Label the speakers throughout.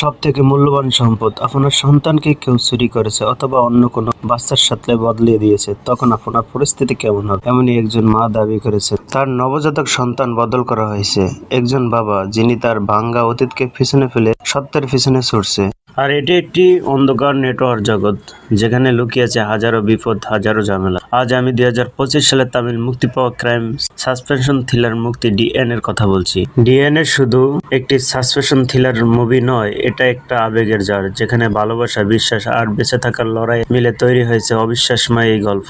Speaker 1: সব থেকে মূল্যবান সম্পদ। আপনার সন্তানকে কেউ চুরি করেছে অথবা অন্য কোনো বাচ্চার সাথে বদলিয়ে দিয়েছে, তখন আপনার পরিস্থিতি কেমন হবে? এমনই একজন মা দাবি করেছে। তার নবজাতক সন্তান বদল করা হয়েছে। একজন বাবা, যিনি তার ভাঙ্গা অতীতকে পিছনে ফেলে সত্যের পিছনে ছুটছে। আর এটি একটি অন্ধকার নেটওয়ার্ক জগৎ, যেখানে লুকিয়ে আছে হাজারো বিপদ, হাজারো ঝামেলা। আজ আমি দুই হাজার পঁচিশ সালে তামিল মুক্তি পাওয়া ক্রাইম সাসপেনশন থ্রিলার মুক্তি ডিএন এর কথা বলছি। ডিএন এর শুধু একটি সাসপেনশন থ্রিলার মুভি নয়, এটা একটা আবেগের জার, যেখানে ভালোবাসা, বিশ্বাস আর বেঁচে থাকার লড়াই মিলে তৈরি হয়েছে অবিশ্বাসময় এই গল্প।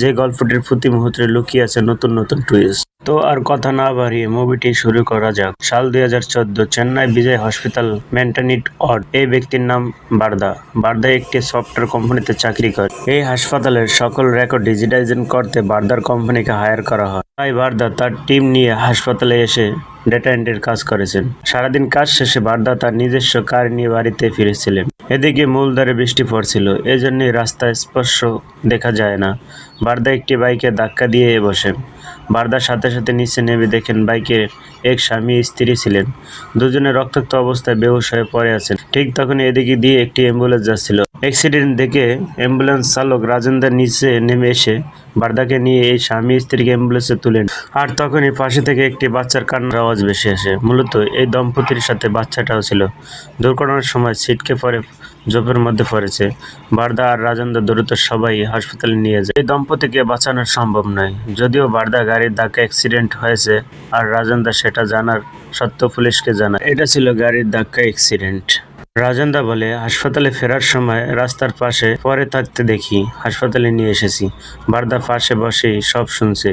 Speaker 1: যে গল্পটির প্রতি মুহূর্তে লুকিয়ে আছে নতুন নতুন টুইস্ট তো আর কথা না বাড়িয়ে মুভিটি শুরু করা যাক। সাল দুই হাজার চোদ্দ চেন্নাই বিজয় হসপিটাল মেন্টানিট অড এই ব্যক্তির নাম বারদা। বারদা একটি সফটওয়্যার কোম্পানিতে চাকরি করে। এই হাসপাতালের সকল রেকর্ড ডিজিটাইজেশন করতে বারদার কোম্পানিকে হায়ার করা হয়। তাই বারদা তার টিম নিয়ে হাসপাতালে এসে ডেটা এন্ট্রির কাজ করেছেন। সারাদিন কাজ শেষে বারদা তার নিজস্ব কার নিয়ে বাড়িতে ফিরেছিলেন। এদিকে মূলধারে বৃষ্টি পড়ছিল। এজন্যই রাস্তায় স্পর্শ দেখা যায় না। বারদা একটি বাইকে ধাক্কা দিয়ে বসেন। বারদার সাথে সাথে নিচে নেমে দেখেন বাইকে এক স্বামী স্ত্রী ছিলেন। দুজনে রক্তাক্ত অবস্থায় বেহুশ হয়ে পড়ে আছেন। ঠিক তখন এদিকে দিয়ে একটি অ্যাম্বুলেন্স যাচ্ছিল। অ্যাক্সিডেন্ট দেখে অ্যাম্বুলেন্স চালক রাজেন্দ্র নিচে নেমে এসে বারদাকে নিয়ে এই স্বামী স্ত্রীকে অ্যাম্বুলেন্সে তুলেন। আর তখনই পাশে থেকে একটি বাচ্চার কান্নার আওয়াজ ভেসে আসে। মূলত এই দম্পতির সাথে বাচ্চাটাও ছিল। দুর্ঘটনার সময় ছিটকে পড়ে জোপের মধ্যে পড়েছে, বারদা আর রাজেন্দ্র দ্রুত সবাই হাসপাতালে নিয়ে যায়। এই দম্পতিকে বাঁচানো সম্ভব নয়, যদিও বারদা গাড়ির ধাক্কা অ্যাক্সিডেন্ট হয়েছে আর রাজেন্দ্র সেটা জানার সত্য পুলিশকে জানায়। এটা ছিল গাড়ির ধাক্কা অ্যাক্সিডেন্ট রাজেন্দা বলে, হাসপাতালে ফেরার সময় রাস্তার পাশে পরে থাকতে দেখি, হাসপাতালে নিয়ে এসেছি। বারদা পাশে বসেই সব শুনছে।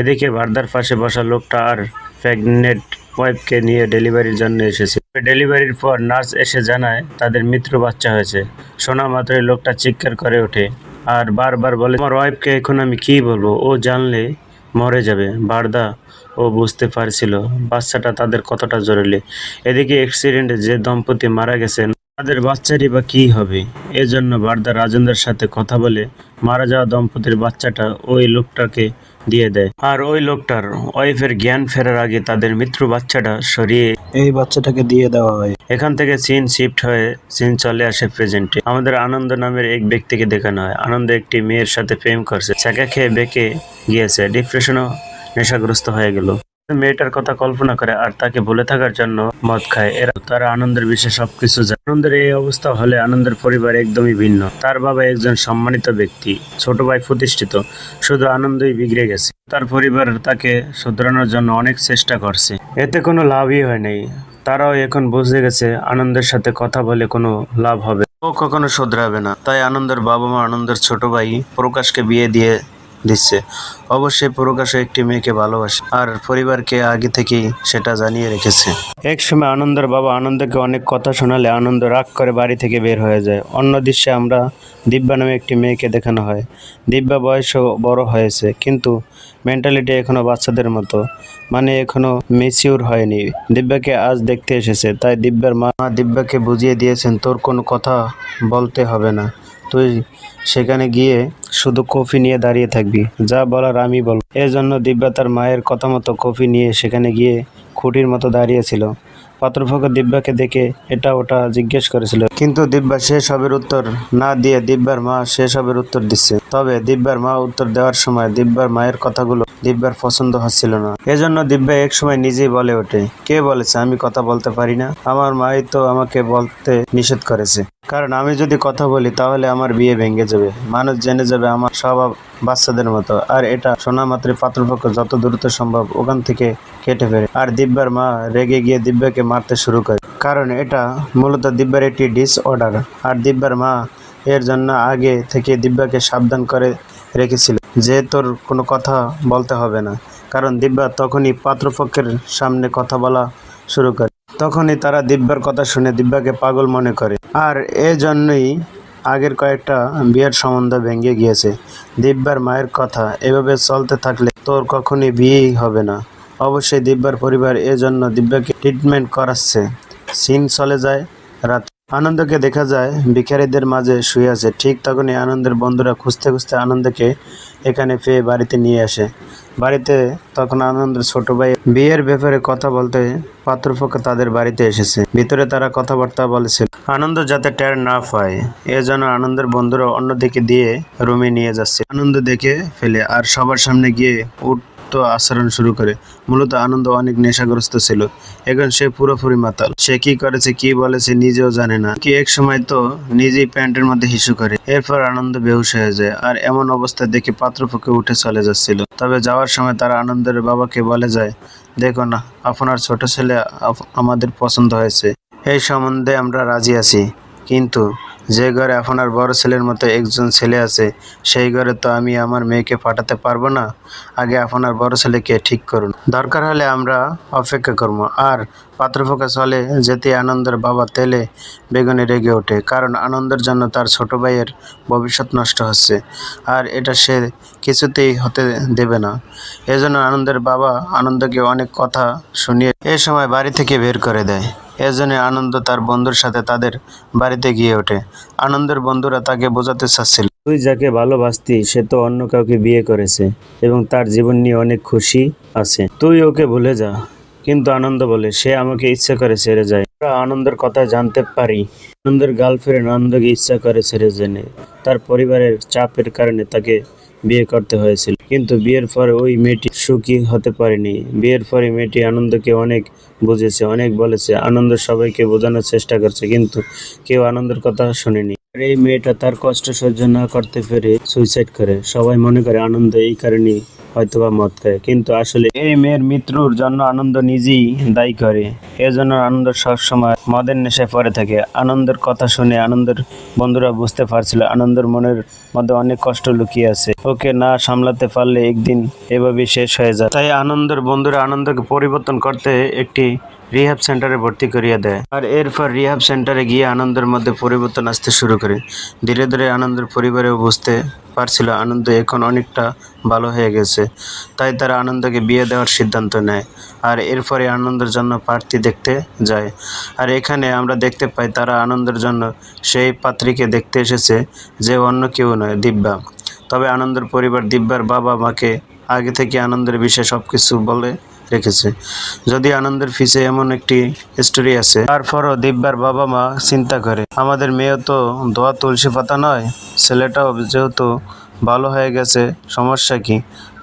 Speaker 1: এদিকে বারদার পাশে বসা লোকটা আর প্রেগনেন্ট ওয়াইফকে নিয়ে ডেলিভারির জন্য এসেছে। ডেলিভারির পর নার্স এসে জানায়, তাদের মিত্র বাচ্চা হয়েছে। শোনা মাত্রই লোকটা চিৎকার করে ওঠে আর বারবার বলে আমার ওয়াইফকে এখন আমি কি বলব? ও জানলে মরে যাবে। বারদা ও বুঝতে পারছিল, বাচ্চাটা তাদের কতটা জরুরি। এদিকে অ্যাক্সিডেন্টে যে দম্পতি মারা গেছেন তাদের বাচ্চারই বা কী হবে? এজন্য বারদা রাজেন্দ্রের সাথে কথা বলে মারা যাওয়া দম্পতির বাচ্চাটা ওই লোকটাকে দিয়ে দেয়। আর ওই লোকটার ওয়াইফের জ্ঞান ফেরার আগে তাদের মৃত্যু বাচ্চাটা সরিয়ে এই বাচ্চাটাকে দিয়ে দেওয়া হয়। এখান থেকে চীন শিফট হয়ে চীন চলে আসে প্রেজেন্টে। আমাদের আনন্দ নামের এক ব্যক্তিকে দেখানো হয়। আনন্দ একটি মেয়ের সাথে প্রেম করছে। চাকা খেয়ে বেঁকে গিয়েছে। ডিপ্রেশনও নেশাগ্রস্ত হয়ে গেল। মেয়েটার কথা কল্পনা করে আর তাকে ভুলে থাকার জন্য মদ খায়। এরা তারা আনন্দের বিষয়ে সবকিছু জানে। আনন্দের এই অবস্থা হলে আনন্দের পরিবার একদমই ভিন্ন। তার বাবা একজন সম্মানিত ব্যক্তি। ছোট ভাই প্রতিষ্ঠিত। শুধু আনন্দই বিগড়ে গেছে। তার পরিবার তাকে শুধরানোর জন্য অনেক চেষ্টা করছে। এতে কোনো লাভই হয় নাই। তারাও এখন বুঝে গেছে আনন্দের সাথে কথা বলে কোনো লাভ হবে। ও কখনো শুধরাবে না। তাই আনন্দের বাবা মা আনন্দের ছোট ভাই প্রকাশকে বিয়ে দিয়ে দিচ্ছে। অবশ্যই প্রকাশ একটি মেয়েকে ভালোবাসে আর পরিবারকে আগে থেকেই সেটা জানিয়ে রেখেছে। এক সময় আনন্দের বাবা আনন্দকে অনেক কথা শোনালে আনন্দ রাগ করে বাড়ি থেকে বের হয়ে যায়। অন্য দৃশ্যে আমরা দিব্যা নামে একটি মেয়েকে দেখানো হয়। দিব্যা বয়সও বড় হয়েছে, কিন্তু মেন্টালিটি এখনও বাচ্চাদের মতো মানে এখনও মেচিউর হয়নি। দিব্যাকে আজ দেখতে এসেছে, তাই দিব্যার মা দিব্যাকে বুঝিয়ে দিয়েছেন, তোর কোনো কথা বলতে হবে না। তুই সেখানে গিয়ে শুধু কফি নিয়ে দাঁড়িয়ে থাকবি। যা বলার আমি বল এজন্য দিব্যা তার মায়ের কথা মতো কফি নিয়ে সেখানে গিয়ে খুঁটির মতো দাঁড়িয়েছিল। পাত্রপক্ষ দিব্যাকে দেখে এটা ওটা জিজ্ঞেস করেছিল। কিন্তু দিব্যা সেসবের উত্তর না দিয়ে দিব্যার মা সেসবের উত্তর দিচ্ছে। তবে দিব্যার মা উত্তর দেওয়ার সময় দিব্যার মায়ের কথাগুলো দিব্যার পছন্দ হচ্ছিল না। এজন্য দিব্যা এক সময় নিজেই বলে ওঠে, কে বলেছে আমি কথা বলতে পারি না? আমার মাই তো আমাকে বলতে নিষেধ করেছে। কারণ আমি যদি কথা বলি, তাহলে আমার বিয়ে ভেঙে যাবে। মানুষ জেনে যাবে আমার স্বভাব বাচ্চাদের মতো। আর এটা শোনা মাত্রই পাত্রপক্ষ যত দ্রুত সম্ভব ওখান থেকে কেটে ফেরে আর দিব্যার মা রেগে গিয়ে দিব্যাকে মারতে শুরু করে। কারণ এটা মূলত দিব্যার একটি ডিসঅর্ডার আর দিব্যার মা এর জন্য আগে থেকে দিব্যাকে সাবধান করে রেখেছিল। যে তোর কোনো কথা বলতে হবে না। কারণ দিব্যা তখনই পাত্রপক্ষের সামনে কথা বলা শুরু করে। তখনই তারা দিব্যার কথা শুনে দিব্যাকে পাগল মনে করে। আর এজন্যই আগের কয়েকটা বিয়ের সম্বন্ধ ভেঙে গিয়েছে। দিব্যার মায়ের কথা, এভাবে চলতে থাকলে তোর কখনই বিয়েই হবে না। অবশ্যই দিব্যার পরিবার এজন্য দিব্যাকে ট্রিটমেন্ট করাচ্ছে। সিন চলে যায় রাত আনন্দকে দেখা যায়, ভিখারিদের মাঝে শুয়ে আছে। ঠিক তখনই আনন্দের বন্ধুরা খুঁজতে খুঁজতে আনন্দকে এখানে পেয়ে বাড়িতে নিয়ে আসে। বাড়িতে তখন আনন্দের ছোট ভাই বিয়ের ব্যাপারে কথা বলতে পাত্রপক্ষ তাদের বাড়িতে এসেছে। ভিতরে তারা কথাবার্তা বলেছিল আনন্দ যাতে টের না পায় এজন্য আনন্দের বন্ধুরা অন্যদিকে দিয়ে রুমে নিয়ে যাচ্ছে। আনন্দ দেখে ফেলে আর সবার সামনে গিয়ে উঠ তো আচরণ শুরু করে। মূলত আনন্দ অনেক নেশাগ্রস্ত ছিল। এখন সে পুরোপুরি মাতাল। সে কি করেছে, কি বলেছে নিজেও জানে না। কি এক সময় তো নিজেই প্যান্টের মধ্যে হিসু করে। এরপর আনন্দ বেহুশ হয়ে যায় আর এমন অবস্থা দেখে পাত্রপক্ষে উঠে চলে যাচ্ছিল। তবে যাওয়ার সময় তারা আনন্দের বাবাকে বলে যায়, দেখো না, আপনার ছোট ছেলে আমাদের পছন্দ হয়েছে। এই সম্বন্ধে আমরা রাজি আছি। কিন্তু যে ঘরে আপনার বড় ছেলের মতো একজন ছেলে আছে, সেই ঘরে তো আমি আমার মেয়েকে পাঠাতে পারব না। আগে আপনার বড় ছেলেকে ঠিক করুন। দরকার হলে আমরা অপেক্ষা করব। আর পাত্রপক্ষ চলে যেতে আনন্দের বাবা তেলে বেগুনে রেগে ওঠে, কারণ আনন্দের জন্য তার ছোট ভাইয়ের ভবিষ্যৎ নষ্ট হচ্ছে। আর এটা সে কিছুতেই হতে দেবে না। এজন্য আনন্দের বাবা আনন্দকে অনেক কথা শুনিয়ে এ সময় বাড়ি থেকে বের করে দেয়। এজন্য আনন্দ তার বন্ধুর সাথে তাদের বাড়িতে গিয়ে ওঠে। আনন্দের বন্ধুরা তাকে বোঝাতে চাচ্ছিল। তুই যাকে ভালোবাসতি, সে তো অন্য কাউকে বিয়ে করেছে এবং তার জীবন নিয়ে অনেক খুশি আছে। তুই ওকে ভুলে যা, কিন্তু আনন্দ বলে সে আমাকে ইচ্ছা করে ছেড়ে যায়। আমরা আনন্দের কথা জানতে পারি। আনন্দের গার্লফ্রেন্ড আনন্দকে ইচ্ছা করে ছেড়ে জেনে তার পরিবারের চাপের কারণে তাকে বিয়ে করতে হয়েছিল। কিন্তু বিয়ের পরে ওই মেয়েটি সুখী হতে পারেনি। বিয়ের পরে মেয়েটি আনন্দকে অনেক বুঝেছে, অনেক বলেছে, আনন্দ সবাইকে বোঝানোর চেষ্টা করছে, কিন্তু কেউ আনন্দের কথা শোনেনি। এই মেয়েটা তার কষ্ট সহ্য না করতে পেরে সুইসাইড করে। সবাই মনে করে আনন্দ এই কারণেই হয়তোবা মদ খায়। কিন্তু আসলে এই মেয়ের মৃত্যুর জন্য আনন্দ নিজেই দায়ী করে। এজন্য আনন্দ সবসময় মদের নেশায় পড়ে থাকে। আনন্দের কথা শুনে আনন্দের বন্ধুরা বুঝতে পারছিল, আনন্দের মনের মধ্যে অনেক কষ্ট লুকিয়ে আছে। ওকে না সামলাতে পারলে একদিন এভাবে শেষ হয়ে যায়। তাই আনন্দের বন্ধুরা আনন্দকে পরিবর্তন করতে একটি রিহ্যাব সেন্টারে ভর্তি করিয়ে দেয়। আর এরপর রিহাব সেন্টারে গিয়ে আনন্দের মধ্যে পরিবর্তন আসতে শুরু করে। ধীরে ধীরে আনন্দের পরিবারেও বুঝতে পারছিল আনন্দ এখন অনেকটা ভালো হয়ে গেছে। তাই তারা আনন্দকে বিয়ে দেওয়ার সিদ্ধান্ত নেয় আর এরপরে আনন্দের জন্য প্রার্থী দেখতে যায়। আর এখানে আমরা দেখতে পাই তারা আনন্দের জন্য সেই পাত্রীকে দেখতে এসেছে যে অন্য কেউ নয়, দিব্যা। তবে আনন্দের পরিবার দিব্যার বাবা মাকে আগে থেকে আনন্দের বিষয়ে সব কিছু বলে রেখেছে। যদি আনন্দের ফিসে এমন একটি স্টোরি আছে তারপরও দিব্যার বাবা মা চিন্তা করে, আমাদের মেয়ে তো দোয়া তুলসী পাতা নয়, ছেলেটাও যেহেতু ভালো হয়ে গেছে, সমস্যা কি?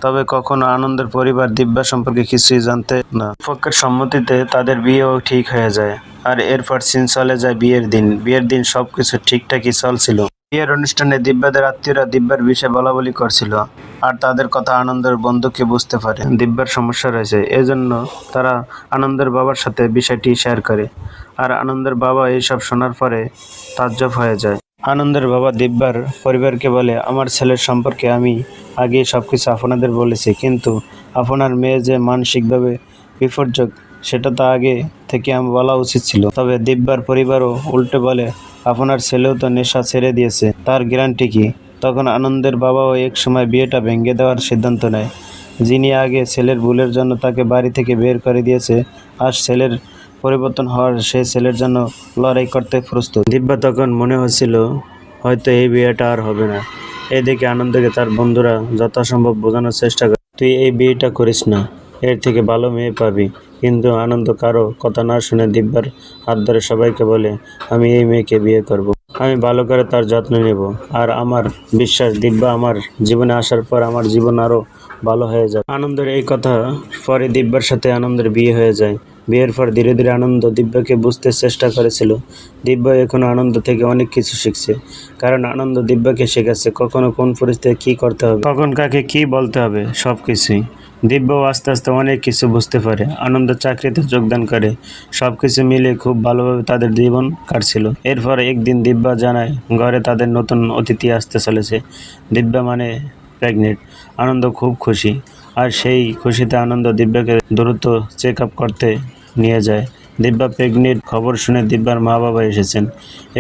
Speaker 1: তবে কখনো আনন্দের পরিবার দিব্যা সম্পর্কে কিছুই জানতে না। পক্ষের সম্মতিতে তাদের বিয়েও ঠিক হয়ে যায়, আর এরপর সিন চলে যায় বিয়ের দিন। বিয়ের দিন সবকিছু ঠিকঠাকই চলছিল। বিয়ের অনুষ্ঠানে দিব্যাদের আত্মীয়রা দিব্যার বিষয়ে বলা বলি করছিল, আর তাদের কথা আনন্দের বন্ধুকে বুঝতে পারে। দিব্যার সমস্যা রয়েছে, এজন্য তারা আনন্দের বাবার সাথে বিষয়টি শেয়ার করে, আর আনন্দের বাবা এইসব শোনার পরে তাজ্জব হয়ে যায়। আনন্দের বাবা দিব্যার পরিবারকে বলে, আমার ছেলের সম্পর্কে আমি আগে সব কিছু আপনাদের বলেছি, কিন্তু আপনার মেয়ে যে মানসিকভাবে বিপর্যক, সেটা তো আগে থেকে আমি বলা উচিত ছিল। তবে দিব্যার পরিবারও উল্টে বলে, আপনার ছেলেও তো নেশা ছেড়ে দিয়েছে, তার গ্যারান্টি কি? তখন আনন্দের বাবাও এক সময় বিয়েটা ভেঙে দেওয়ার সিদ্ধান্ত নেয়। যিনি আগে ছেলের ভুলের জন্য তাকে বাড়ি থেকে বের করে দিয়েছে আর ছেলের পরিবর্তন হওয়ার সেই ছেলের জন্য লড়াই করতে প্রস্তুত। দিব্যা তখন মনে হচ্ছিল, হয়তো এই বিয়েটা আর হবে না। এদিকে আনন্দকে তার বন্ধুরা যথাসম্ভব বোঝানোর চেষ্টা করে, তুই এই বিয়েটা করিস না, এর থেকে ভালো মেয়ে পাবি। কিন্তু আনন্দ কারও কথা না শুনে দিব্যার হাত ধরে সবাইকে বলে, আমি এই মেয়েকে বিয়ে করব। আমি ভালো করে তার যত্ন নেব। আর আমার বিশ্বাস, দিব্যা আমার জীবনে আসার পর আমার জীবন আরও ভালো হয়ে যাবে। আনন্দের এই কথা পরে দিব্যার সাথে আনন্দের বিয়ে হয়ে যায়। বিয়ের পর ধীরে ধীরে আনন্দ দিব্যাকে বুঝতে চেষ্টা করেছিল। দিব্য এখন আনন্দ থেকে অনেক কিছু শিখছে। কারণ আনন্দ দিব্যাকে শেখাচ্ছে কখনো কোন পরিস্থিতিতে কী করতে হবে, কখন কাকে কি বলতে হবে সব কিছুই দিব্যাও আস্তে আস্তে অনেক কিছু বুঝতে পারে, আনন্দ চাকরিতে যোগদান করে সব কিছু মিলে খুব ভালোভাবে তাদের জীবন কাটছিল। এরপর একদিন দিব্যা জানায়, ঘরে তাদের নতুন অতিথি আসতে চলেছে। দিব্যা মানে প্রেগনেন্ট, আনন্দ খুব খুশি। আর সেই খুশিতে আনন্দ দিব্যাকে দ্রুত চেক আপ করতে নিয়ে যায়। দিব্যা প্রেগনেন্ট খবর শুনে দিব্যার মা বাবা এসেছেন।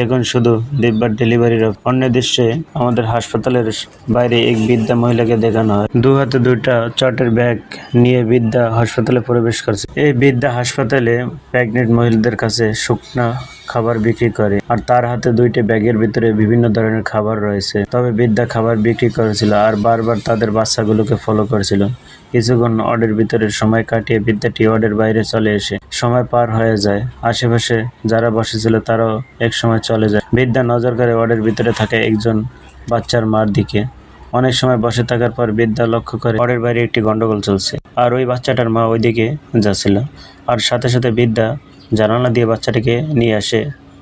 Speaker 1: এখন শুধু দিব্যার ডেলিভারির অন্য দৃশ্যে আমাদের হাসপাতালের বাইরে এক বৃদ্ধা মহিলাকে দেখানো হয়। দু হাতে দুইটা চটের ব্যাগ নিয়ে বৃদ্ধা হাসপাতালে প্রবেশ করছে। এই বৃদ্ধা হাসপাতালে প্রেগনেন্ট মহিলাদের কাছে শুকনা খাবার বিক্রি করে। আর তার হাতে দুইটি ব্যাগের ভিতরে বিভিন্ন ধরনের খাবার রয়েছে। তবে বিদ্যা খাবার বিক্রি করেছিল আর বারবার তাদের বাচ্চাগুলোকে ফলো করেছিল। কিছুক্ষণ অডের ভিতরে সময় কাটিয়ে বিদ্যাটি অডের বাইরে চলে এসে সময় পার হয়ে যায়। আশেপাশে যারা বসেছিল তারাও এক সময় চলে যায়। বিদ্যা নজর করে অডের ভিতরে থাকে একজন বাচ্চার মার দিকে। অনেক সময় বসে থাকার পর বিদ্যা লক্ষ্য করে ঘরের বাইরে একটি গন্ডগোল চলছে। আর ওই বাচ্চাটার মা ওইদিকে যাচ্ছিল। আর সাথে সাথে বিদ্যা জানালা দিয়ে বাচ্চাটিকে নিয়ে আসে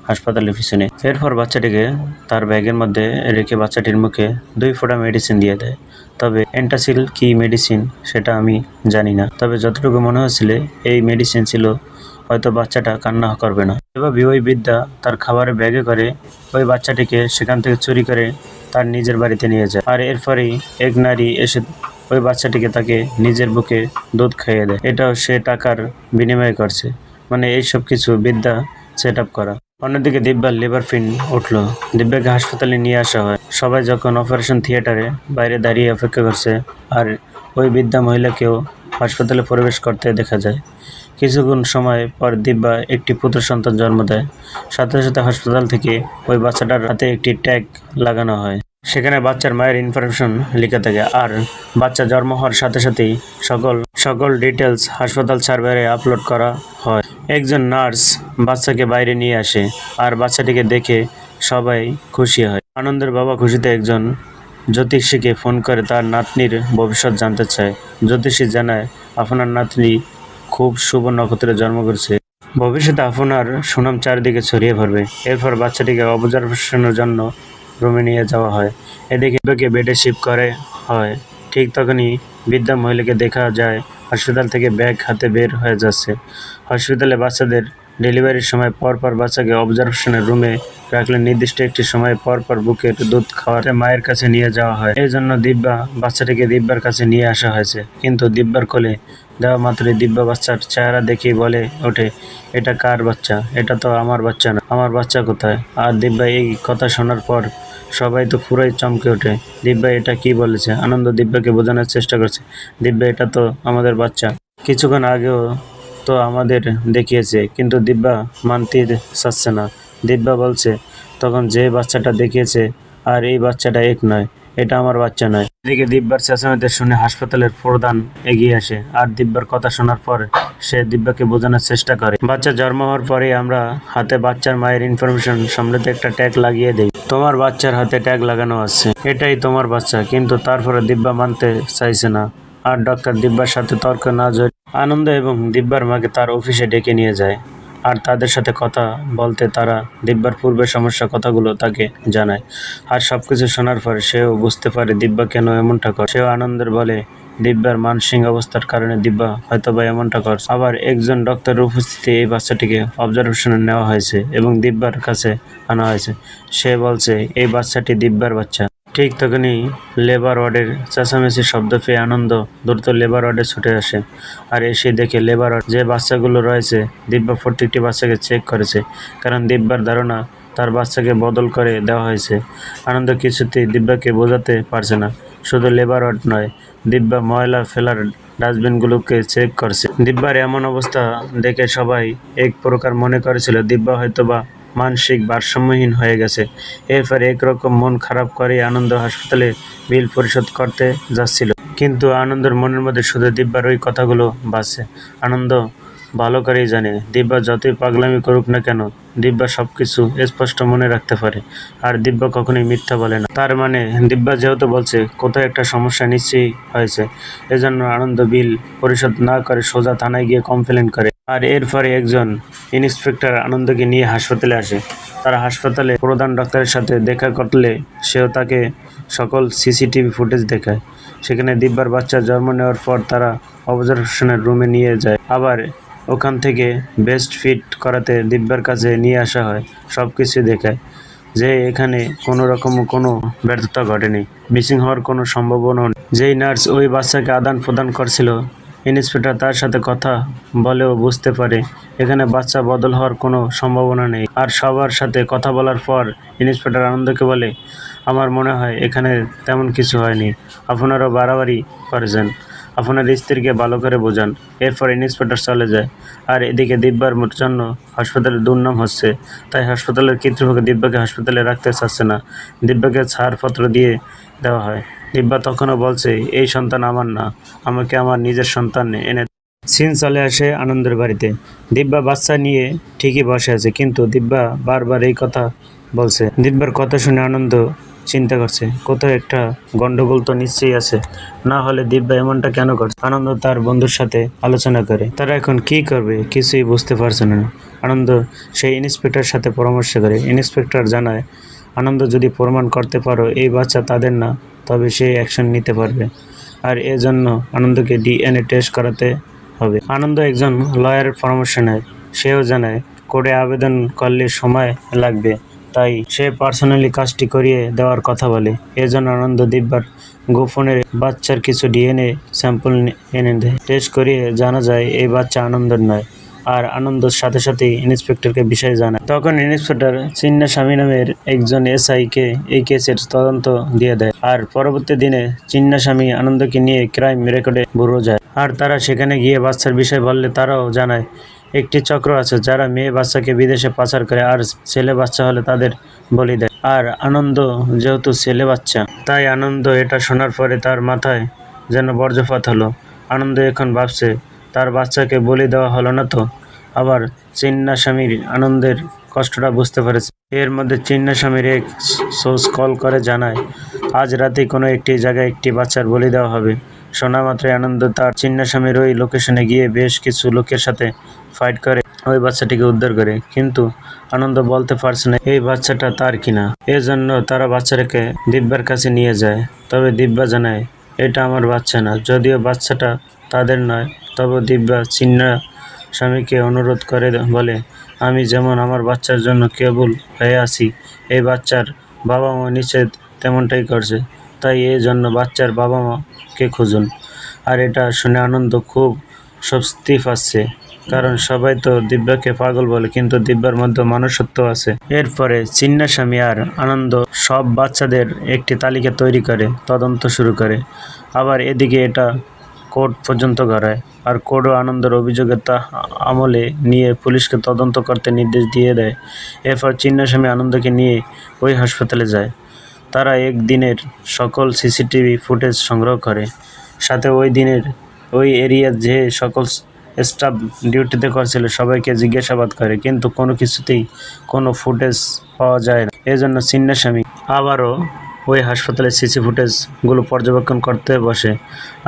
Speaker 1: হাসপাতালের পিছনে। এরপর বাচ্চাটিকে তার ব্যাগের মধ্যে রেখে বাচ্চাটির মুখে দুই ফোঁটা মেডিসিন দিয়ে দেয়। তবে অ্যান্টাসিল কি মেডিসিন সেটা আমি জানি না। তবে যতটুকু মনে হয়েছিল, এই মেডিসিন ছিল, হয়তো বাচ্চাটা কান্না করবে না। এভাবে ওই বিদ্যা তার খাবারের ব্যাগে করে ওই বাচ্চাটিকে সেখান থেকে চুরি করে তার নিজের বাড়িতে নিয়ে যায়। আর এরপরেই এক নারী এসে ওই বাচ্চাটিকে তাকে নিজের বুকে দুধ খাইয়ে দেয়। এটাও সে টাকার বিনিময় করছে। মানে এই সব কিছু বিদ্যা সেট করা। অন্যদিকে দিব্যার লিভার ফিন উঠল। দিব্যাকে হাসপাতালে নিয়ে আসা হয়। সবাই যখন অপারেশন থিয়েটারে বাইরে দাঁড়িয়ে অপেক্ষা করছে, আর ওই বৃদ্ধা মহিলাকেও হাসপাতালে প্রবেশ করতে দেখা যায়। কিছুক্ষণ সময় পর দিব্যা একটি পুত্র সন্তান জন্ম দেয়। সাথে সাথে হাসপাতাল থেকে ওই বাচ্চাটার হাতে একটি ট্যাগ লাগানো হয়। সেখানে বাচ্চার মায়ের ইনফরমেশন লেখা থাকে। আর বাচ্চা জন্ম হওয়ার সাথে সাথেই সকল সকল ডিটেলস হাসপাতাল সার্ভারে আপলোড করা হয়। একজন নার্স বাচ্চাকে বাইরে নিয়ে আসে আর বাচ্চাটিকে দেখে সবাই খুশি হয়। আনন্দের বাবা খুশিতে একজন জ্যোতিষীকে ফোন করে তার নাতনির ভবিষ্যৎ জানতে চায়। জ্যোতিষী জানায়, আপনার নাতনি খুব শুভ নক্ষত্রে জন্ম করেছে। ভবিষ্যতে আপনার সুনাম চারিদিকে ছড়িয়ে পড়বে। এরপর বাচ্চাটিকে অবজারভেশনের জন্য রুমে নিয়ে যাওয়া হয়। এদিকে বেকে বেডে শিফট করে, হয়। ঠিক তখনই বৃদ্ধা মহিলাকে দেখা যায় হসপিটাল থেকে ব্যাগ হাতে বের হয়ে যাচ্ছে। হসপিটালে বাচ্চাদের ডেলিভারির সময় পর পর বাচ্চাকে অবজারভেশনের রুমে রাখলে নির্দিষ্ট একটি সময় পর পর বুকের দুধ খাওয়াতে মায়ের কাছে নিয়ে যাওয়া হয়। এই জন্য দিব্যা বাচ্চাটিকে দিব্যার কাছে নিয়ে আসা হয়েছে। কিন্তু দিব্যার কোলে দেওয়া মাত্রই দিব্যা বাচ্চার চেহারা দেখেই বলে ওঠে, এটা কার বাচ্চা? এটা তো আমার বাচ্চা না। আমার বাচ্চা কোথায়? আর দিব্যা এই কথা শোনার পর সবাই তো পুরাই চমকে ওঠে। দিব্যা এটা কি বলেছে? আনন্দ দিব্যাকে বোঝানোর চেষ্টা করছে। দিব্যা, এটা তো আমাদের বাচ্চা। কিছুক্ষণ আগেও তো আমাদের দেখিয়েছে, কিন্তু দিব্যা মানতে চাচ্ছে না। দিব্যা বলছে, তখন যে বাচ্চাটা দেখিয়েছে, আর এই বাচ্চাটা এক নয়। এটা আমার বাচ্চা নয়। এদিকে দিব্যার চেঁচামেতে শুনে হাসপাতালের প্রধান এগিয়ে আসে আর দিব্যার কথা শোনার পর সে দিব্যাকে বোঝানোর চেষ্টা করে। বাচ্চা জন্ম হওয়ার পরে আমরা হাতে বাচ্চার মায়ের ইনফরমেশন সম্বলিত একটা ট্যাগ লাগিয়ে দিই। তোমার বাচ্চার হাতে ট্যাগ লাগানো আছে। এটাই তোমার বাচ্চা, কিন্তু তারপরে দিব্যা মানতে চাইছে না। আর ডক্টর দিব্যার সাথে তর্ক না জড়িয়ে আনন্দ এবং দিব্যার মাকে তার অফিসে ডেকে নিয়ে যায়। আর তাদের সাথে কথা বলতে তারা দিব্যার পূর্বের সমস্যা কথাগুলো তাকে জানায়। আর সবকিছু শোনার পর সেও বুঝতে পারে দিব্যা কেন এমনটা করে। সেও আনন্দের বলে, দিব্যার মানসিক অবস্থার কারণে দিব্যা হয়তো বা এমনটা করছে আবার একজন ডক্টরের উপস্থিতি এই বাচ্চাটিকে অবজারভেশনে নেওয়া হয়েছে এবং দিব্যার কাছে আনা হয়েছে। সে বলছে, এই বাচ্চাটি দিব্যার বাচ্চা। ঠিক তখনই লেবার ওয়ার্ডের চেঁচামেচি শব্দ পেয়ে আনন্দ দ্রুত লেবার ওয়ার্ডে ছুটে আসে। আর এসে দেখে লেবার ওয়ার্ড যে বাচ্চাগুলো রয়েছে, দিব্যা প্রত্যেকটি বাচ্চাকে চেক করেছে, কারণ দিব্যার ধারণা তার বাচ্চাকে বদল করে দেওয়া হয়েছে। আনন্দ কিছুতেই দিব্যাকে বোঝাতে পারছে না, শুধু লেবার ওয়ার্ড নয়, দিব্যা ময়লা ফেলার ডাস্টবিনগুলোকে চেক করছে। দিব্যার এমন অবস্থা দেখে সবাই এক প্রকার মনে করেছিল, দিব্যা হয়তোবা মানসিক ভারসাম্যহীন হয়ে গেছে। এরপর একরকম মন খারাপ করে আনন্দ হাসপাতালে বিল পরিশোধ করতে যাচ্ছিল। কিন্তু আনন্দের মনের মধ্যে শুধু দিব্যার ওই কথাগুলো বাজছে। আনন্দ ভালো করেই জানে। দিব্যা যতই পাগলামি করুক না কেন, দিব্যা সব কিছু স্পষ্ট মনে রাখতে পারে। আর দিব্যা কখনোই মিথ্যা বলে না। তার মানে দিব্যা যেহেতু বলছে কোথাও একটা সমস্যা নিশ্চয়ই হয়েছে। এজন্য আনন্দ বিল পরিশোধ না করে সোজা থানায় গিয়ে কমপ্লেন করে। আর এরপরে একজন ইন্সপেক্টর আনন্দকে নিয়ে হাসপাতালে আসে। তারা হাসপাতালে প্রধান ডাক্তারের সাথে দেখা করলে সেও তাকে সকল সিসিটিভি ফুটেজ দেখায়। সেখানে দিব্যার বাচ্চা জন্ম নেওয়ার পর তারা অবজারভেশনের রুমে নিয়ে যায়। আবার ওখান থেকে বেস্ট ফিট করাতে দিব্যার কাছে নিয়ে আসা হয় সব কিছু দেখায় যে এখানে কোনো রকম কোনো ব্যর্থতা ঘটেনি। মিসিং হওয়ার কোনো সম্ভাবনা যেই নার্স ওই বাচ্চাকে আদান প্রদান করছিল ইন্সপেক্টর তার সাথে কথা বলেও বুঝতে পারে। এখানে বাচ্চা বদল হওয়ার কোনো সম্ভাবনা নেই। আর সবার সাথে কথা বলার পর ইন্সপেক্টর আনন্দকে বলে, আমার মনে হয় এখানে তেমন কিছু হয়নি। আপনারাও বাড়াবাড়ি করেছেন। আপনার স্ত্রীকে ভালো করে বোঝান। এরপর ইন্সপেক্টর চলে যায়। আর এদিকে দিব্যার জন্য হাসপাতালের দুর্নাম হচ্ছে। তাই হাসপাতালের কর্তৃপক্ষ দিব্যাকে হাসপাতালে রাখতে চাচ্ছে না। দিব্যাকে ছাড়পত্র দিয়ে দেওয়া হয়। দিব্যা তখনও বলছে, এই সন্তান আমার না, আমাকে আমার নিজের সন্তান এনে সিন চলে আসে আনন্দের বাড়িতে। দিব্যা বাচ্চা নিয়ে ঠিকই বসে আছে, কিন্তু দিব্যা বারবার এই কথা বলছে। দিব্যার কথা শুনে আনন্দ চিন্তা করছে, কোথাও একটা গন্ডগোল তো নিশ্চয়ই আছে, না হলে দিব্যা এমনটা কেন করছে? আনন্দ তার বন্ধুর সাথে আলোচনা করে, তারা এখন কি করবে কিছুই বুঝতে পারছে না। আনন্দ সেই ইন্সপেক্টর সাথে পরামর্শ করে। ইন্সপেক্টর জানায়, আনন্দ যদি প্রমাণ করতে পারো, এই বাচ্চা তাদের না তবে সে অ্যাকশন নিতে পারবে। আর এজন্য আনন্দকে ডিএনএ টেস্ট করাতে হবে। আনন্দ একজন লয়ারের পরামর্শ নেয়। সেও জানায় কোর্টে আবেদন করলে সময় লাগবে। তাই সে পার্সোনালি কাজটি করিয়ে দেওয়ার কথা বলে। এজন্য আনন্দ দিব্যার গোপনে বাচ্চার কিছু ডিএনএ স্যাম্পল এনে দেয়। টেস্ট করিয়ে জানা যায়, এই বাচ্চা আনন্দের নয়। আর আনন্দর সাথে সাথেই ইন্সপেক্টরকে বিষয়ে জানায়। তখন ইন্সপেক্টর চিন্না স্বামী নামের একজন এসআইকে এই কেসের তদন্ত দিয়ে দেয়। আর পরবর্তী দিনে চিন্না স্বামী আনন্দকে নিয়ে ক্রাইম রেকর্ডে ব্যুরো যায়। আর তারা সেখানে গিয়ে বাচ্চার বিষয় বললে তারাও জানায়, একটি চক্র আছে, যারা মেয়ে বাচ্চাকে বিদেশে পাচার করে আর ছেলে বাচ্চা হলে তাদের বলি দেয়। আর আনন্দ যেহেতু ছেলে বাচ্চা, তাই আনন্দ এটা শোনার পরে তার মাথায় যেন বর্জ্যপাত হলো। আনন্দ এখন ভাবছে তার বাচ্চাকে বলি দেওয়া হলো না তো। আবার চিন্না স্বামীর আনন্দের কষ্টটা বুঝতে পেরেছে। এর মধ্যে চিন্না স্বামীর এক সোস কল করে জানায়, আজ রাতে কোনো একটি জায়গায় একটি বাচ্চার বলি দেওয়া হবে। শোনা মাত্রই আনন্দ তার চিন্না স্বামীর ওই লোকেশনে গিয়ে বেশ কিছু লোকের সাথে ফাইট করে, ওই বাচ্চাটিকে উদ্ধার করে। কিন্তু আনন্দ বলতে পারছে না, এই বাচ্চাটা তার কিনা? এজন্য তারা বাচ্চাটাকে দিব্যার কাছে নিয়ে যায়। তবে দিব্যা জানায়, এটা আমার বাচ্চা না, যদিও বাচ্চাটা তাদের নয় তবে দিব্যা চিন্না স্বামীকে অনুরোধ করে বলে, আমি যেমন আমার বাচ্চার জন্য কেবল হয়ে আছি, এই বাচ্চার বাবা মা নিষেধ তেমনটাই করছে। তাই এই জন্য বাচ্চার বাবা মাকে খুঁজুন। আর এটা শুনে আনন্দ খুব স্বস্তি পাচ্ছে, কারণ সবাই তো দিব্যাকে পাগল বলে, কিন্তু দিব্যার মধ্যে মানুষত্ব আছে। এরপরে চিন্না স্বামী আর আনন্দ সব বাচ্চাদের একটি তালিকা তৈরি করে, তদন্ত শুরু করে। আবার এদিকে এটা কোর্ট পর্যন্ত গড়ায় আর কোর্টও আনন্দের অভিযোগের তা আমলে নিয়ে পুলিশকে তদন্ত করতে নির্দেশ দিয়ে দেয়। এরপর চিন্নাস্বামী আনন্দকে নিয়ে ওই হাসপাতালে যায়। তারা একদিনের সকল সিসিটিভি ফুটেজ সংগ্রহ করে। সাথে ওই দিনের ওই এরিয়ার যে সকল স্টাফ ডিউটিতে করছিল সবাইকে জিজ্ঞাসাবাদ করে, কিন্তু কোনো কিছুতেই কোনো ফুটেজ পাওয়া যায় না। এজন্য চিন্নাস্বামী আবারও ওই হাসপাতালে সিসি ফুটেজগুলো পর্যবেক্ষণ করতে বসে।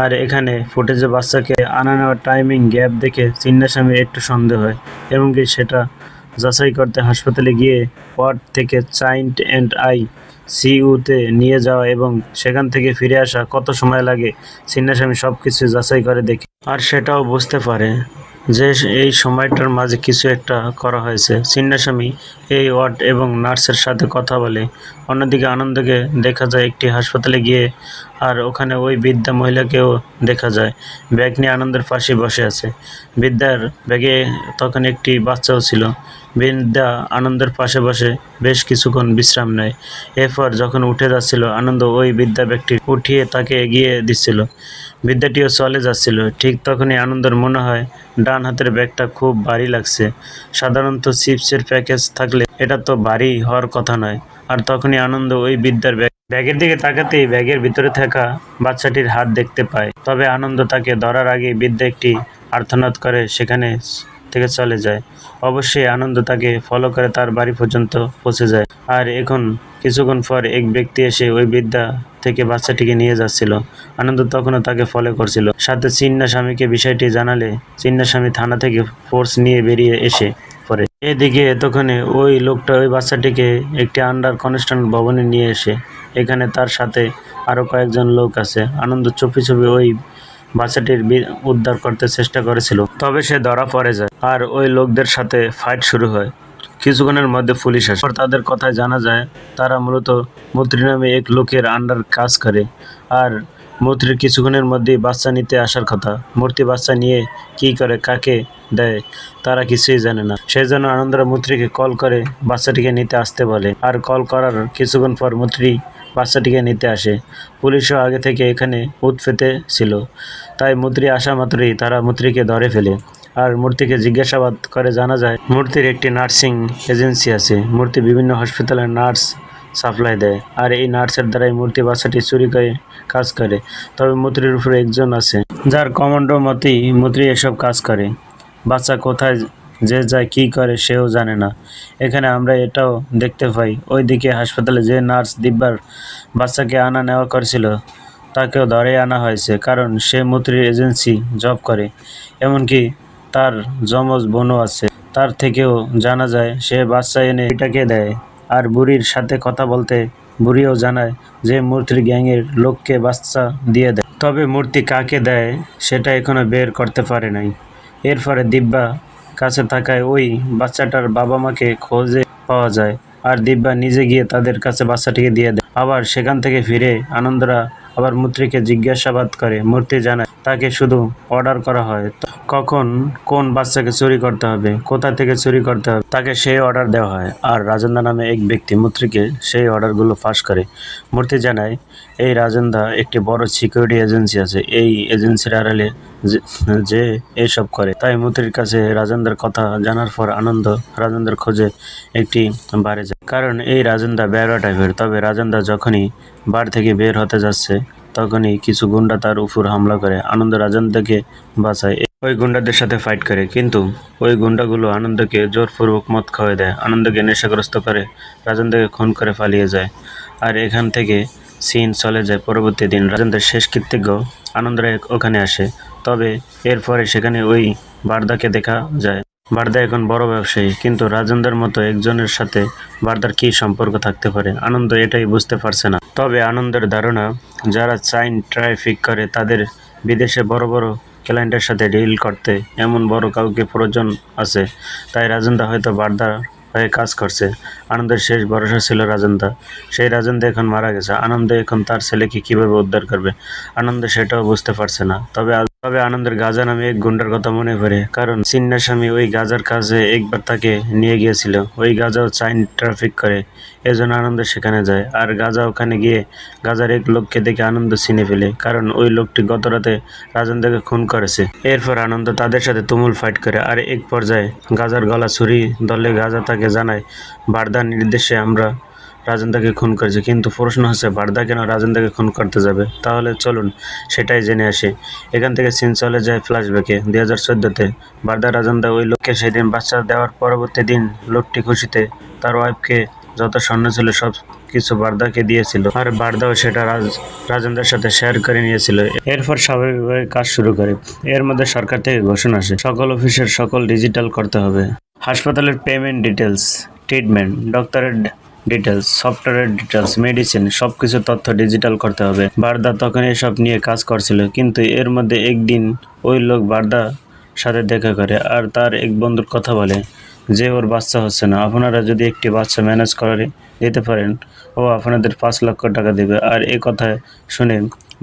Speaker 1: আর এখানে ফুটেজে বাচ্চাকে আনা নেওয়ার টাইমিং গ্যাপ দেখে চিন্নাস্বামীর একটু সন্দেহ হয় এবং কি সেটা যাচাই করতে হাসপাতালে গিয়ে ওয়ার্ড থেকে চাইল্ড অ্যান্ড আই সিইউতে নিয়ে যাওয়া এবং সেখান থেকে ফিরে আসা কত সময় লাগে চিন্নাস্বামী সব কিছু যাচাই করে দেখে। আর সেটাও বুঝতে পারে। যে এই সময়টার মাঝে কিছু একটা করা হয়েছে। চিন্নাস্বামী এই ওয়ার্ড এবং নার্সের সাথে কথা বলে অন্যদিকে আনন্দকে দেখা যায় একটি হাসপাতালে গিয়ে আর ওখানে ওই বৃদ্ধা মহিলাকেও দেখা যায়। ব্যাগ নিয়ে আনন্দের পাশে বসে আছে। বিদ্যার ব্যাগে তখন একটি বাচ্চাও ছিল। বৃদ্ধা আনন্দের পাশে বসে বেশ কিছুক্ষণ বিশ্রাম নেয়। এরপর যখন উঠে যাচ্ছিল, আনন্দ ওই বৃদ্ধা ব্যক্তি উঠিয়ে তাকে এগিয়ে দিচ্ছিল। বিদ্যাটিও চলে যাচ্ছিল। ঠিক তখনই আনন্দের মনে হয়, ডান হাতের ব্যাগটা খুব ভারী লাগছে। সাধারণত চিপসের প্যাকেজ থাকলে এটা তো ভারী হওয়ার কথা নয়। আর তখনই আনন্দ ওই বিদ্যার ব্যাগ ব্যাগের দিকে তাকাতেই ব্যাগের ভিতরে থাকা বাচ্চাটির হাত দেখতে পায়। তবে আনন্দ তাকে ধরার আগে বিদ্যা একটি আর্থনাদ করে সেখানে থেকে চলে যায়। অবশ্যই আনন্দ তাকে ফলো করে তার বাড়ি পর্যন্ত পৌঁছে যায়। আর এখন কিছুক্ষণ পর এক ব্যক্তি এসে ওই বিদ্যা থেকে বাচ্চাটিকে নিয়ে যাচ্ছিল। আনন্দ তখনও তাকে ফলো করছিল। সাথে চিন্না স্বামীকে বিষয়টি জানালে চিন্না স্বামী থানা থেকে ফোর্স নিয়ে বেরিয়ে এসে পরে এদিকে এতক্ষণে ওই লোকটা ওই বাচ্চাটিকে একটি আন্ডার কনস্ট্যান্ট ভবনে নিয়ে এসে, এখানে তার সাথে আরও কয়েকজন লোক আছে। আনন্দ চুপি চুপি ওই বাচ্চাটির উদ্ধার করতে চেষ্টা করেছিল, তবে সে ধরা পড়ে যায় আর ওই লোকদের সাথে ফাইট শুরু হয়। কিছুক্ষণের মধ্যে পুলিশ আসে। তাদের কথায় জানা যায়, তারা মূলত মন্ত্রী নামে এক লোকের আন্ডার কাজ করে আর মন্ত্রীর কিছুক্ষণের মধ্যেই বাচ্চা নিতে আসার কথা। মূর্তি বাচ্চা নিয়ে কি করে, কাকে দেয়, তারা কিছুই জানে না। সেই জন্য আনন্দরা মন্ত্রীকে কল করে বাচ্চাটিকে নিতে আসতে বলে। আর কল করার কিছুক্ষণ পর মন্ত্রী বাচ্চাটিকে নিতে আসে। পুলিশও আগে থেকে এখানে উৎপেতে ছিল। তাই মূর্তি আসা মাত্রই তারা মূর্তিকে ধরে ফেলে। আর মূর্তিকে জিজ্ঞাসাবাদ করে জানা যায়, মূর্তির একটি নার্সিং এজেন্সি আছে। মূর্তি বিভিন্ন হসপিটালের নার্স সাপ্লাই দেয়। আর এই নার্সের দ্বারাই মূর্তি বাচ্চাটি চুরি করে কাজ করে। তবে মূর্তির উপরে একজন আছে, যার কমান্ডো মতেই মূর্তি এসব কাজ করে। বাচ্চা কোথায় যে যায় কী করে সেও জানে না। এখানে আমরা এটাও দেখতে পাই। ওইদিকে হাসপাতালে যে নার্স দিব্যার বাচ্চাকে আনা নেওয়া করেছিল, তাকেও ধরে আনা হয়েছে, কারণ সে মূর্তির এজেন্সি জব করে। এমনকি তার যমজ বোনও আছে। তার থেকেও জানা যায়, সে বাচ্চা এনে এটাকে দেয়। আর বুড়ির সাথে কথা বলতে বুড়িও জানায় যে মূর্তির গ্যাংয়ের লোককে বাচ্চা দিয়ে দেয়। তবে মূর্তি কাকে দেয়, সেটা এখনও বের করতে পারে নাই। এরপরে দিব্যা কাছে থাকায় ওই বাচ্চাটার বাবা মাকে খোঁজে পাওয়া যায় আর দিব্যা নিজে গিয়ে তাদের কাছে বাচ্চাটিকে দিয়ে দেয়। আবার সেখান থেকে ফিরে আনন্দরা আবার মূর্তিকে জিজ্ঞাসাবাদ করে। মূর্তি জানায়, তাকে শুধু অর্ডার করা হয়। কখন কোন বাচ্চাকে চুরি করতে হবে, কোথা থেকে চুরি করতে হবে, তাকে সেই অর্ডার দেওয়া হয়। আর রাজেন্দা নামে এক ব্যক্তি মূর্তিকে সেই অর্ডারগুলো ফাঁস করে। মূর্তি জানায়, এই রাজেন্দা একটি বড় সিকিউরিটি এজেন্সি আছে। এই এজেন্সির আড়ালে যে- এইসব করে। তাই মূর্তির কাছে রাজেন্দ্রের কথা জানার পর আনন্দ রাজেন্দ্র খোঁজে একটি বারে যায়। কারণ এই রাজেন্দা বেড়া টাইপের তবে রাজেন্দা যখনই বার থেকে বের হতে যাচ্ছে, তখনই কিছু গুন্ডা তার উপর হামলা করে। আনন্দ রাজেন্দ্রকে বাঁচায়। ওই গুন্ডাদের সাথে ফাইট করে, কিন্তু ওই গুন্ডাগুলো আনন্দকে জোরপূর্বক মদ খাওয়াই দেয়, আনন্দকে নেশাগ্রস্ত করে, রাজেন্দ্রকে খুন করে পালিয়ে যায়। আর এখান থেকে সিন চলে যায় পরবর্তী দিন রাজেন্দ্রের শেষ কৃতজ্ঞ আনন্দরা ওখানে আসে। তবে এরপরে সেখানে ওই বারদাকে দেখা যায়। বারদা এখন বড় ব্যবসায়ী, কিন্তু রাজেন্দ্রের মতো একজনের সাথে বারদার কী সম্পর্ক থাকতে পারে, আনন্দ এটাই বুঝতে পারছে না। তবে আনন্দের ধারণা, যারা চাইন ট্রাফিক করে, তাদের বিদেশে বড় বড় ক্লায়েন্টের সাথে ডিল করতে। এমন বড় কাউকে প্রয়োজন আছে, তাই রাজেন্দা হয়তো বারদার হয়ে কাজ করছে। আনন্দের শেষ ভরসা ছিল রাজেন্দা সেই রাজেন্দা এখন মারা গেছে। আনন্দ এখন তার ছেলেকে কীভাবে উদ্ধার করবে? আনন্দ সেটাও বুঝতে পারছে না। তবে তবে আনন্দের গাজা নামে এক গুন্ডার কথা মনে পড়ে, কারণ চিন্না স্বামী ওই গাজার কাজে একবার তাকে নিয়ে গিয়েছিল। ওই গাজাও চাইন ট্রাফিক করে, এজন্য আনন্দ সেখানে যায়। আর গাজা ওখানে গিয়ে গাজার এক লোককে দেখে আনন্দ চিনে ফেলে, কারণ ওই লোকটি গত রাতে রাজেন্দ্রকে খুন করেছে। এরপর আনন্দ তাদের সাথে তুমুল ফাইট করে, আর এক পর্যায়ে গাজার গলা ছুরি দলে গাজা তাকে জানায়, বারদার নির্দেশে আমরা রাজেন্দ্রকে খুন করেছে, কিন্তু প্রশ্ন হচ্ছে, বারদা কেন রাজেন্দ্রকে খুন করতে যাবে? তাহলে চলুন, সেটাই জেনে আসি। এখান থেকে সিন চলে যায় ফ্ল্যাশব্যাকে দুই হাজার চোদ্দোতে। বারদা রাজেন্দ্র ওই লোককে সেদিন বাচ্চা দেওয়ার পরবর্তী দিন লোকটি খুশিতে তার ওয়াইফকে যত স্বর্ণ ছিল, সব কিছু বারদাকে দিয়েছিল। আর বারদাও সেটা রাজ রাজেন্দ্রের সাথে শেয়ার করে নিয়েছিল। এরপর স্বাভাবিকভাবে কাজ শুরু করে। এর মধ্যে সরকার থেকে ঘোষণা আসে, সকল অফিসের সকল ডিজিটাল করতে হবে। হাসপাতালের পেমেন্ট ডিটেলস ট্রিটমেন্ট ডক্টরের ডিটেলস সফটওয়্যারের ডিটেলস মেডিসিন সব কিছু তথ্য ডিজিটাল করতে হবে। বারদা তখন এসব নিয়ে কাজ করছিল, কিন্তু এর মধ্যে একদিন ওই লোক বারদা সাথে দেখা করে আর তার এক বন্ধুর কথা বলে যে ওর বাচ্চা হচ্ছে না, আপনারা যদি একটি বাচ্চা ম্যানেজ করে দিতে পারেন, ও আপনাদের পাঁচ লক্ষ টাকা দেবে। আর এ কথা শুনে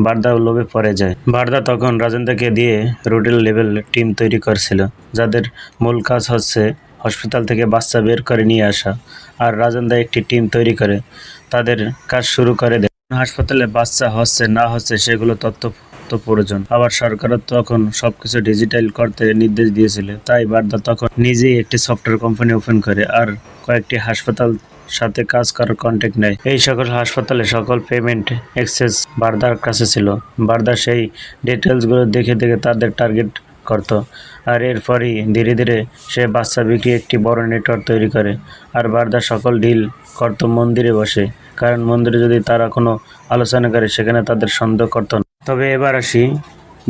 Speaker 1: বারদা লোভে পড়ে যায়। বারদা তখন রাজেন্দ্রকে দিয়ে রুটিন লেভেল টিম তৈরি করছিল, যাদের মূল কাজ হচ্ছে হসপিটাল থেকে বাচ্চা বের করে নিয়ে আসা। আর রাজেন্দ্র একটি টিম তৈরি করে। তাদের কাজ শুরু করে দেয় হাসপাতালে বাচ্চা হচ্ছে, না হচ্ছে, সেগুলো তথ্য তো প্রয়োজন। আবার সরকারও তখন সবকিছু ডিজিটাল করতে নির্দেশ দিয়েছিল। তাই বারদা তখন নিজেই একটি সফটওয়্যার কোম্পানি ওপেন করে আর কয়েকটি হাসপাতাল সাথে কাজ করার কন্ট্যাক্ট নেয়। এই সকল হাসপাতালে সকল পেমেন্ট এক্সেস বারদার কাছে ছিল। বারদা সেই ডিটেলসগুলো দেখে দেখে তাদের টার্গেট করত। আর এরপরই ধীরে ধীরে সে বাচ্চা বিক্রি একটি বড় নেটওয়ার্ক তৈরি করে। আর বারদা সকল ডিল করত মন্দিরে বসে। কারণ মন্দিরে যদি তারা কোনো আলোচনা করে, সেখানে তাদের সন্দেহ করত না। তবে এবার আসি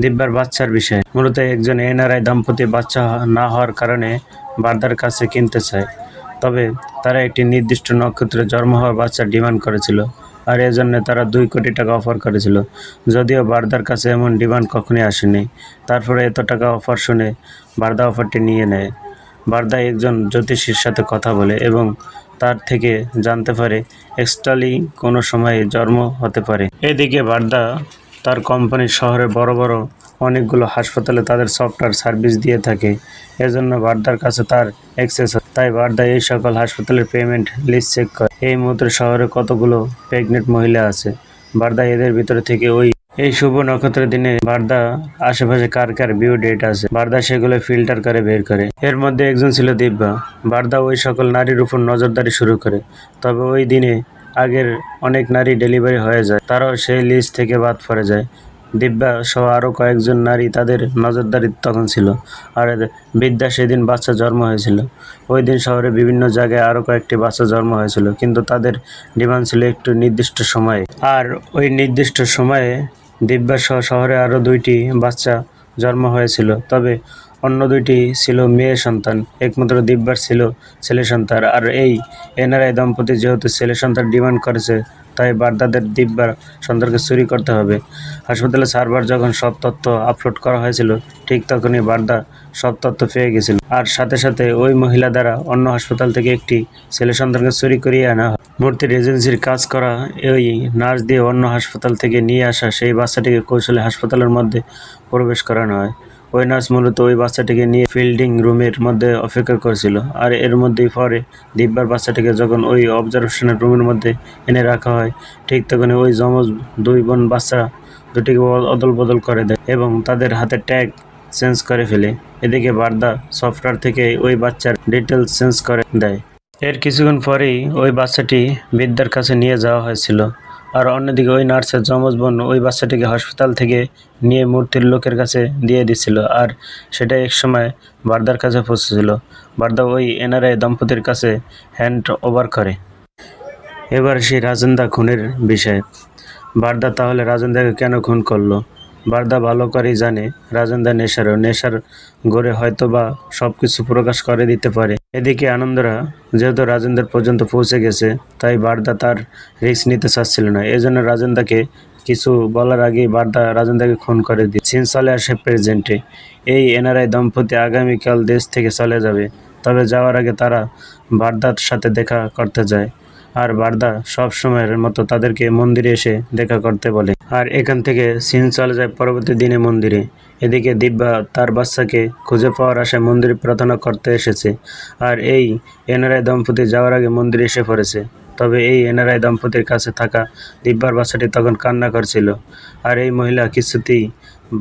Speaker 1: দিব্যার বাচ্চার বিষয়ে। মূলত একজন এনআরআই দম্পতি বাচ্চা না হওয়ার কারণে বারদার কাছে কিনতে চায়। তবে তারা একটি নির্দিষ্ট নক্ষত্রে জন্ম হওয়া বাচ্চার ডিমান্ড করেছিল। আর এজন্য তারা দুই কোটি টাকা অফার করেছিল। যদিও বার্দার কাছে এমন ডিমান্ড কখনই আসেনি। তারপরে এত টাকা অফার শুনে বার্দা অফারটি নিয়ে নেয়। বারদা একজন জ্যোতিষীর সাথে কথা বলে এবং তার থেকে জানতে পারে এক্সটালি কোনো সময়ে জন্ম হতে পারে। এদিকে বার্দা তার কোম্পানির শহরে বড় বড় অনেকগুলো হাসপাতালে তাদের সফটওয়্যার সার্ভিস দিয়ে থাকে। এজন্য বার্দার কাছে তার অ্যাক্সেস তাই বার্দা এই সকল হাসপাতালের পেমেন্ট লিস্ট চেক করে। এই মুহূর্তে শহরে কতগুলো প্রেগনেন্ট মহিলা আছে? বার্দা এদের ভিতরে থেকে ওই এই শুভ নক্ষত্রের দিনে বার্দা আশেপাশে কার কার বিউ ডেট আছে? বার্দা সেগুলো ফিল্টার করে বের করে। এর মধ্যে একজন ছিল দিব্যা। বার্দা ওই সকল নারীর উপর নজরদারি শুরু করে। তবে ওই দিনে আগের অনেক নারী ডেলিভারি হয়ে যায়। তারাও সেই লিস্ট থেকে বাদ পড়ে যায়। দিব্যা সহ আরও কয়েকজন নারী তাদের নজরদারি তখন ছিল। আর বিদ্যা সেদিন বাচ্চা জন্ম হয়েছিল। ওই দিন শহরে বিভিন্ন জায়গায় আরও কয়েকটি বাচ্চা জন্ম হয়েছিল, কিন্তু তাদের ডিমান্ড ছিল একটু নির্দিষ্ট সময়ে। আর ওই নির্দিষ্ট সময়ে দিব্যা সহ শহরে আরও দুইটি বাচ্চা জন্ম হয়েছিল, তবে অন্য দুইটি ছিল মেয়ে সন্তান, একমাত্র দিব্যার ছিল ছেলে সন্তান। আর এই এনআরআই দম্পতি যেহেতু ছেলে সন্তান ডিমান্ড করেছে তাই বার্দাদের দিব্যার সন্তানকে চুরি করতে হবে। হাসপাতালে সার্ভার যখন সব তথ্য আপলোড করা হয়েছিল, ঠিক তখনই বার্দা সব তথ্য পেয়ে গেছিল। আর সাথে সাথে ওই মহিলা দ্বারা অন্য হাসপাতাল থেকে একটি ছেলে সন্তানকে চুরি করিয়ে আনা হয়। মূর্তির এজেন্সির কাজ করা ওই নার্স দিয়ে অন্য হাসপাতাল থেকে নিয়ে আসা সেই বাচ্চাটিকে কৌশলে হাসপাতালের মধ্যে প্রবেশ করানো হয়। ওই নার্স মূলত ওই বাচ্চাটিকে নিয়ে ফিল্ডিং রুমের মধ্যে অপেক্ষা করেছিল। আর এর মধ্যেই পরে দিব্যার বাচ্চাটিকে যখন ওই অবজারভেশনের রুমের মধ্যে এনে রাখা হয়, ঠিক তখনই ওই যমজ দুই বোন বাচ্চা দুটিকে অদল বদল করে দেয় এবং তাদের হাতে ট্যাগ চেঞ্জ করে ফেলে। এদিকে বার্দা সফটওয়্যার থেকে ওই বাচ্চার ডিটেলস চেঞ্জ করে দেয়। এর কিছুক্ষণ পরেই ওই বাচ্চাটি বিদ্যার কাছে নিয়ে যাওয়া হয়েছিল। আর অন্যদিকে ওই নার্সের যমজ বোন ওই বাচ্চাটিকে হাসপাতাল থেকে নিয়ে মূর্তির লোকের কাছে দিয়ে দিছিল আর সেটা এক সময় বার্দার কাছে পৌঁছেছিল। বার্দা ওই এনআরআই দম্পতির কাছে হ্যান্ড ওভার করে। এবার সেই রাজেন্দা খুনের বিষয়ে। বার্দা তাহলে রাজেন্দাকে কেন খুন করল? বার্দা ভালো করেই জানে, রাজেন্দা নেশারও। নেশার গড়ে হয়তো বা সব কিছু প্রকাশ করে দিতে পারে। এদিকে আনন্দরা, যেহেতু রাজেন্দ্র পর্যন্ত পৌঁছে গেছে, তাই বার্দা তার রিস্ক নিতে চাচ্ছিল না। এজন্য রাজেন্দাকে কিছু বলার আগেই বার্দা রাজেন্দাকে খুন করে দিয়ে সিন চলে আসে প্রেজেন্টে এই এনআরআই দম্পতি আগামীকাল দেশ থেকে চলে যাবে। তবে যাওয়ার আগে তারা বার্দার সাথে দেখা করতে যায়। আর বারদা সব সময়ের মতো তাদেরকে মন্দিরে এসে দেখা করতে বলে। আর এখান থেকে সিন চলে যায় পরবর্তী দিনে মন্দিরে। এদিকে দিব্যা তার বাচ্চাকে খুঁজে পাওয়ার আশায় মন্দিরে প্রার্থনা করতে এসেছে। আর এই এনআরআই দম্পতি যাওয়ার আগে মন্দিরে এসে পড়েছে। তবে এই এনআরআই দম্পতির কাছে থাকা দিব্যার বাচ্চাটি তখন কান্না করছিল। আর এই মহিলা কিছুতেই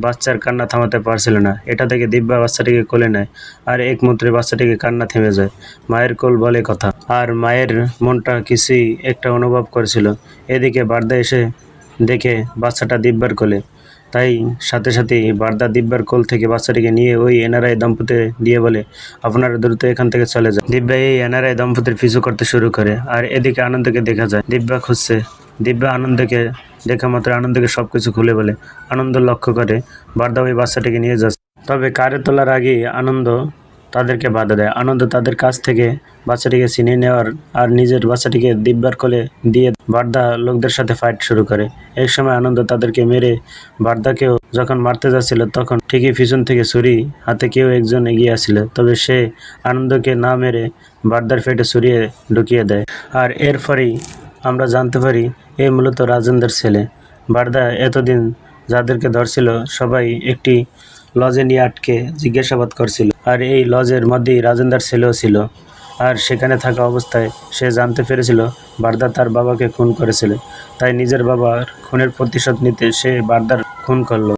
Speaker 1: বাচ্চার কান্না থামাতে পারছিল না। এটা থেকে দিব্যা বাচ্চাটিকে কোলে নেয় আর এক মুদ্রে বাচ্চাটিকে কান্না থেমে যায়। মায়ের কোল বলে কথা। আর মায়ের মনটা কিছুই একটা অনুভব করেছিল। এদিকে বার্দা এসে দেখে বাচ্চাটা দিব্যার কোলে। তাই সাথে সাথেই বার্দা দিব্যার কোল থেকে বাচ্চাটিকে নিয়ে ওই এনআরআই দম্পতি দিয়ে বলে, আপনারা দ্রুত এখান থেকে চলে যান। দিব্যা এই এনআরআই দম্পতির পিছু করতে শুরু করে। আর এদিকে আনন্দকে দেখা যায়। দিব্যা খুঁজছে। দিব্যা আনন্দকে দেখা মাত্র আনন্দকে সব কিছু খুলে বলে, আনন্দ লক্ষ্য করে বার্দা ওই বাচ্চাটিকে নিয়ে যাচ্ছে। তবে কারে তোলার আগেই আনন্দ তাদেরকে বাধা দেয়। আনন্দ তাদের কাছ থেকে বাচ্চাটিকে ছিনিয়ে নেওয়ার আর নিজের বাচ্চাটিকে দিব্যার কোলে দিয়ে বার্দা লোকদের সাথে ফাইট শুরু করে। এই সময় আনন্দ তাদেরকে মেরে বার্দাকেও যখন মারতে যাচ্ছিল, তখন ঠিকই পিছন থেকে ছুরি হাতে কেউ একজন এগিয়ে আসছিল। তবে সে আনন্দকে না মেরে বার্দার ফেটে ছুরিয়ে ঢুকিয়ে দেয়। আর এরপরেই আমরা জানতে পারি এ মূলত রাজেন্দ্রের ছেলে। বারদা এতদিন যাদেরকে ধরছিল, সবাই একটি লজে নিয়ে আটকে জিজ্ঞাসাবাদ করছিল। আর এই লজের মধ্যেই রাজেন্দ্রের ছেলেও ছিল। আর সেখানে থাকা অবস্থায় সে জানতে পেরেছিল, বারদা তার বাবাকে খুন করেছিল। তাই নিজের বাবার খুনের প্রতিশোধ নিতে সে বারদার খুন করল।